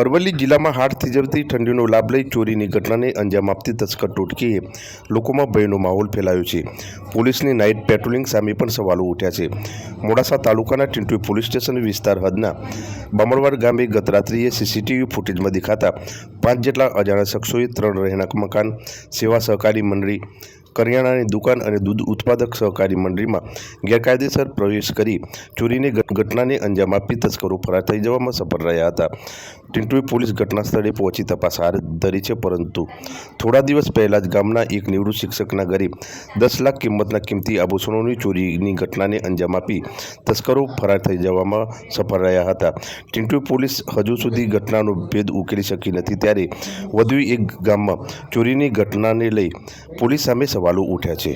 અરવલ્લી જિલ્લામાં હાડ થીજવતી ઠંડીનો લાભ લઈ ચોરીની ઘટનાને અંજામ આપતી તસ્કર ટોટકીએ લોકોમાં ભયનો માહોલ ફેલાયો છે. પોલીસની નાઇટ પેટ્રોલિંગ સામે પણ સવાલો ઉઠ્યા છે. મોડાસા તાલુકાના ટિન્ટુ પોલીસ સ્ટેશન વિસ્તાર હદના બામણવાડ ગામે ગત રાત્રિએ સીસીટીવી ફૂટેજમાં દેખાતા પાંચ જેટલા અજાણ્યા શખ્સોએ ત્રણ રહેણાંક મકાન, સેવા સહકારી મંડળી, કરિયાણાની દુકાન અને દૂધ ઉત્પાદક સહકારી મંડળીમાં ગેરકાયદેસર પ્રવેશ કરી ચોરીની ઘટનાને અંજામ આપી તસ્કરો ફરાર થઈ જવામાં સફળ રહ્યા હતા. ટિન્ટુએ પોલીસ ઘટના સ્થળે પહોંચી તપાસ હાથ ધરી છે, પરંતુ થોડા દિવસ પહેલાં જ ગામના એક નિવૃત્ત શિક્ષકના ઘરે દસ લાખ કિંમતના કિંમતી આભૂષણોની ચોરીની ઘટનાને અંજામ આપી તસ્કરો ફરાર થઈ જવામાં સફળ રહ્યા હતા. ટિન્ટુ પોલીસ હજુ સુધી ઘટનાનો ભેદ ઉકેલી શકી નથી, ત્યારે વધુ એક ગામમાં ચોરીની ઘટનાને લઈ પોલીસ સામે સવાલો ઉઠ્યા છે.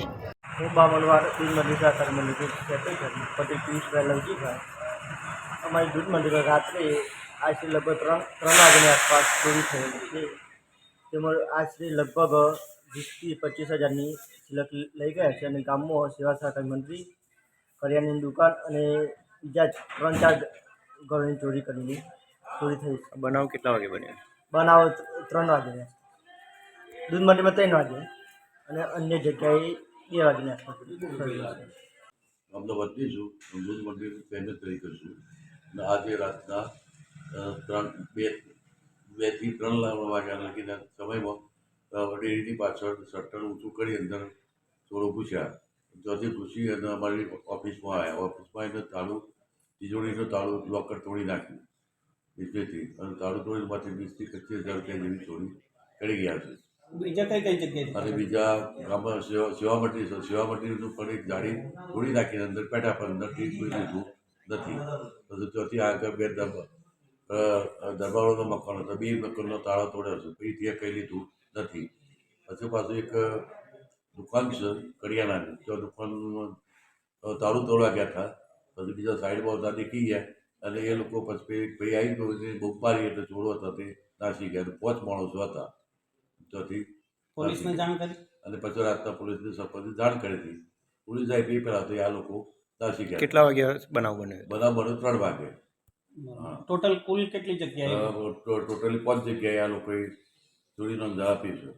અમારી દૂધ મંડીમાં રાત્રે આશરે લગભગ ત્રણ ત્રણ વાગ્યાની આસપાસ ચોરી થયેલી છે. તેમજ આશરે લગભગ વીસથી પચીસ હજારની સિલક લઈ ગયા છે અને ગામમાં સેવા સહકારી મંત્રી કરિયાણાની દુકાન અને બીજા જ ત્રણ ચાર ઘરોની ચોરી કરેલી ચોરી થઈ બનાવ કેટલા વાગે બન્યો? બનાવ ત્રણ વાગે દૂધ મંડીમાં ત્રણ વાગે અને અન્ય જગ્યાએ બે વાગ્યાની આસપાસ થયેલી અમદાવાદ વતની છું. દૂધ મંદિર મહેનત તરીકે છું. અને આજે રાતના ત્રણ બે બેથી ત્રણ લા- વાગ્યા લગીના સમયમાં. અ, પાછળ શટર ઊંચું કરી અંદર થોડું ઘૂસ્યા. ત્યાંથી ઘૂસી અને અમારી ઓફિસમાં આવ્યા ઓફિસમાં એને તાળું તિજોરીનું તાળું લોકર તોડી નાખ્યું. નીચેથી અને તાળું તોડીમાંથી વીસથી પચીસ હજાર રૂપિયા જેવી ચોરી કરી ગયા છે. બીજા કઈ કઈ જગ્યાએ અને બીજા ગામમાં સેવા સેવા મંડળી સેવા મંડળીનું પણ એક જાળી તોડી નાખીને અંદર પેટા પર અંદર ટીપ કોઈ લીધું નથી. ત્યાંથી આગળ બે દરબાર દરબારોનો મકાન હતો. બે મકાનનો તાળો તોડ્યો છે. પછી ત્યાં કંઈ લીધું નથી. પછી પાછું એક દુકાન છે કરિયાણાની. તો દુકાનમાં અ, તાળું તોડવા ગયા હતા. પછી બીજા સાઈડમાં હતા કહી ગયા. અને એ લોકો પછી ભાઈ આવી ગયો એટલે બહુ મારી એટલે ચોરો હતા તે નાસી ગયા. પાંચ માણસો હતા. ત્યાંથી પોલીસને જાણ કરી? અને પછી રાતના પોલીસને સરપંચને જાણ કરી હતી. પોલીસ આવી પી પહેલાં તો એ આ લોકો નાસી ગયા. કેટલા વાગ્યા બનાવ બન્યો? બનાવ બન્યો ત્રણ વાગે. ટોટલ કુલ કેટલી જગ્યાએ? ટોટલી પાંચ જગ્યાએ આ લોકોએ ચોરીનો જવાબ આપી છે.